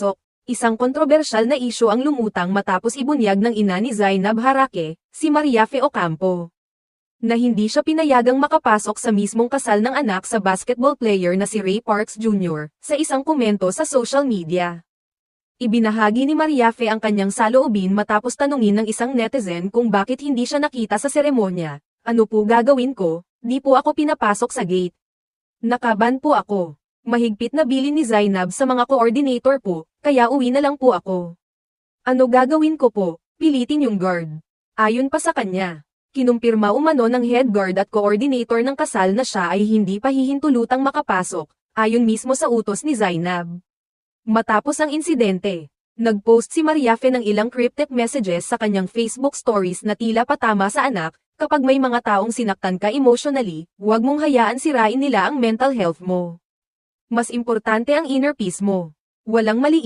makapasok. Isang kontrobersyal na isyu ang lumutang matapos ibunyag ng ina ni Zainab Harake, si Maria Fe Ocampo. Na hindi siya pinayagang makapasok sa mismong kasal ng anak sa basketball player na si Ray Parks Jr. sa isang komento sa social media. Ibinahagi ni Maria Fe ang kanyang saloobin matapos tanungin ng isang netizen kung bakit hindi siya nakita sa seremonya. Ano po gagawin ko? Di po ako pinapasok sa gate. Nakaban po ako. Mahigpit na bilin ni Zainab sa mga coordinator po, kaya uwi na lang po ako. Ano gagawin ko po? Pilitin yung guard. Ayon pa sa kanya, kinumpirma umano ng head guard at coordinator ng kasal na siya ay hindi pa hihintulutang makapasok, ayon mismo sa utos ni Zainab. Matapos ang insidente, nagpost si Maria Fe ng ilang cryptic messages sa kanyang Facebook stories na tila patama sa anak, kapag may mga taong sinaktan ka emotionally, huwag mong hayaan sirain nila ang mental health mo. Mas importante ang inner peace mo. Walang mali